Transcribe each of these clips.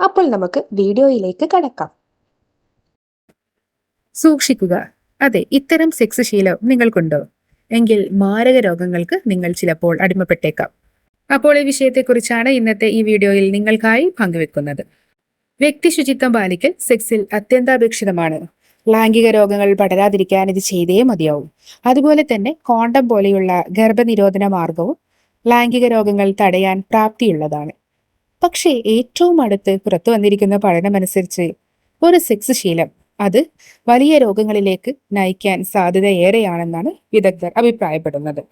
അപ്പോൾ നമുക്ക് വീഡിയോയിലേക്ക് കടക്കാം. സൂക്ഷിക്കുക. അതെ ഇത്തരം സെക്സ് ശീലം നിങ്ങൾക്കുണ്ടോ? എങ്കിൽ മാരക രോഗങ്ങൾക്ക് നിങ്ങൾ ചിലപ്പോൾ അടിമപ്പെട്ടേക്കാം. അപ്പോൾ ഈ വിഷയത്തെക്കുറിച്ചാണ് ഇന്നത്തെ ഈ വീഡിയോയിൽ നിങ്ങൾക്കായി പങ്കുവെക്കുന്നത്. വ്യക്തി ശുചിത്വം പാലിക്കൽ സെക്സിൽ അത്യന്താപേക്ഷിതമാണ്. ലൈംഗിക രോഗങ്ങൾ പടരാതിരിക്കാൻ ഇത് ചെയ്തേ മതിയാവും. അതുപോലെ തന്നെ കോണ്ടം പോലെയുള്ള ഗർഭനിരോധന മാർഗവും ലൈംഗിക രോഗങ്ങൾ തടയാൻ പ്രാപ്തിയുള്ളതാണ്. പക്ഷേ ഏറ്റവും അടുത്ത് പുറത്തു വന്നിരിക്കുന്ന പഠനമനുസരിച്ച് ഒരു സെക്സ് ശീലം. അത് വലിയ രോഗങ്ങളിലേക്ക് നയിക്കാൻ സാധ്യത ഏറെയാണെന്നാണ് വിദഗ്ധർ അഭിപ്രായപ്പെടുന്നത്.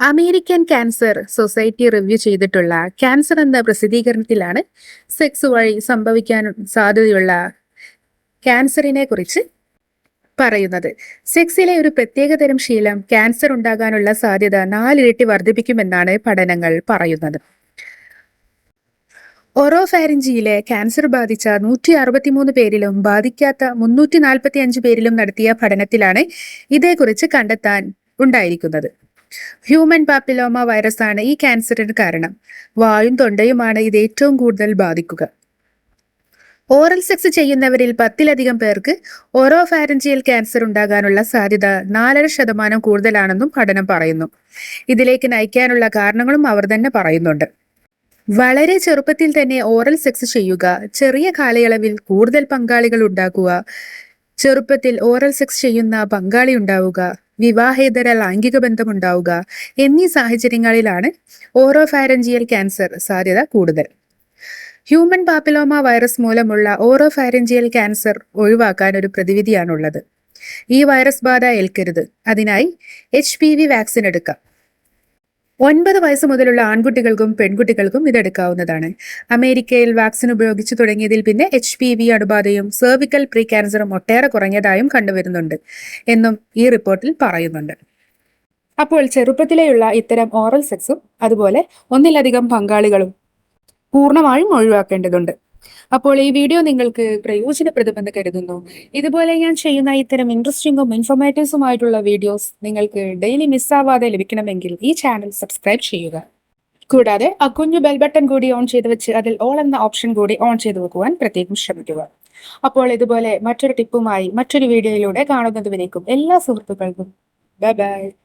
അമേരിക്കൻ ക്യാൻസർ സൊസൈറ്റി റിവ്യൂ ചെയ്തിട്ടുള്ള ക്യാൻസർ എന്ന പ്രസിദ്ധീകരണത്തിലാണ് സെക്സ് വഴി സംഭവിക്കാൻ സാധ്യതയുള്ള ക്യാൻസറിനെ കുറിച്ച് പറയുന്നത്. സെക്സിലെ ഒരു പ്രത്യേകതരം ശീലം ക്യാൻസർ ഉണ്ടാകാനുള്ള സാധ്യത നാലിരട്ടി വർദ്ധിപ്പിക്കുമെന്നാണ് പഠനങ്ങൾ പറയുന്നത്. ഒറോഫാരിഞ്ചിയിലെ ക്യാൻസർ ബാധിച്ച നൂറ്റി അറുപത്തിമൂന്ന് പേരിലും ബാധിക്കാത്ത മുന്നൂറ്റി നാൽപ്പത്തി അഞ്ച് പേരിലും നടത്തിയ പഠനത്തിലാണ് ഇതേക്കുറിച്ച് കണ്ടെത്താൻ ഉണ്ടായിരിക്കുന്നത്. ഹ്യൂമൻ പാപ്പിലോമ വൈറസ് ആണ് ഈ ക്യാൻസറിന് കാരണം. വായും തൊണ്ടയുമാണ് ഇത് ഏറ്റവും കൂടുതൽ ബാധിക്കുക. ഓറൽ സെക്സ് ചെയ്യുന്നവരിൽ പത്തിലധികം പേർക്ക് ഓറോഫാരഞ്ചിയൽ ക്യാൻസർ ഉണ്ടാകാനുള്ള സാധ്യത നാലര ശതമാനം കൂടുതലാണെന്നും പഠനം പറയുന്നു. ഇതിലേക്ക് നയിക്കാനുള്ള കാരണങ്ങളും അവർ തന്നെ പറയുന്നുണ്ട്. വളരെ ചെറുപ്പത്തിൽ തന്നെ ഓറൽ സെക്സ് ചെയ്യുക. ചെറിയ കാലയളവിൽ കൂടുതൽ പങ്കാളികൾ ഉണ്ടാക്കുക. ചെറുപ്പത്തിൽ ഓറൽ സെക്സ് ചെയ്യുന്ന പങ്കാളി ഉണ്ടാവുക. വിവാഹേതര ലൈംഗിക ബന്ധം ഉണ്ടാവുക. എന്നീ സാഹചര്യങ്ങളിലാണ് ഓറോഫാരഞ്ചിയൽ ക്യാൻസർ സാധ്യത കൂടുതൽ. ഹ്യൂമൻ പാപ്പിലോമ വൈറസ് മൂലമുള്ള ഓറോഫാരഞ്ചിയൽ ക്യാൻസർ ഒഴിവാക്കാൻ ഒരു പ്രതിവിധിയാണുള്ളത്. ഈ വൈറസ് ബാധ ഏൽക്കരുത്. അതിനായി എച്ച് പി വി വാക്സിൻ എടുക്കാം. ഒൻപത് വയസ്സ് മുതലുള്ള ആൺകുട്ടികൾക്കും പെൺകുട്ടികൾക്കും ഇതെടുക്കാവുന്നതാണ്. അമേരിക്കയിൽ വാക്സിൻ ഉപയോഗിച്ചു തുടങ്ങിയതിൽ പിന്നെ എച്ച് പി വി അണുബാധയും സെർവിക്കൽ പ്രീ ക്യാൻസറും ഒട്ടേറെ കുറഞ്ഞതായും കണ്ടുവരുന്നുണ്ട് എന്നും ഈ റിപ്പോർട്ടിൽ പറയുന്നുണ്ട്. അപ്പോൾ ചെറുപ്പത്തിലെയുള്ള ഇത്തരം ഓറൽ സെക്സും അതുപോലെ ഒന്നിലധികം പങ്കാളികളും പൂർണമായും ഒഴിവാക്കേണ്ടതുണ്ട്. അപ്പോൾ ഈ വീഡിയോ നിങ്ങൾക്ക് പ്രയോജനപ്രദമെന്ന് കരുതുന്നു. ഇതുപോലെ ഞാൻ ചെയ്യുന്ന ഇത്തരം ഇൻട്രസ്റ്റിംഗും ഇൻഫോർമേറ്റീവ്സുമായിട്ടുള്ള വീഡിയോസ് നിങ്ങൾക്ക് ഡെയിലി മിസ്സാവാതെ ലഭിക്കണമെങ്കിൽ ഈ ചാനൽ സബ്സ്ക്രൈബ് ചെയ്യുക. കൂടാതെ ആ കുഞ്ഞു ബെൽ ബട്ടൺ കൂടി ഓൺ ചെയ്ത് വെച്ച് അതിൽ ഓൾ എന്ന ഓപ്ഷൻ കൂടി ഓൺ ചെയ്ത് വെക്കുവാൻ പ്രത്യേകം ശ്രമിക്കുക. അപ്പോൾ ഇതുപോലെ മറ്റൊരു ടിപ്പുമായി മറ്റൊരു വീഡിയോയിലൂടെ കാണുന്നതുവരേക്കും എല്ലാ സുഹൃത്തുക്കൾക്കും. Bye bye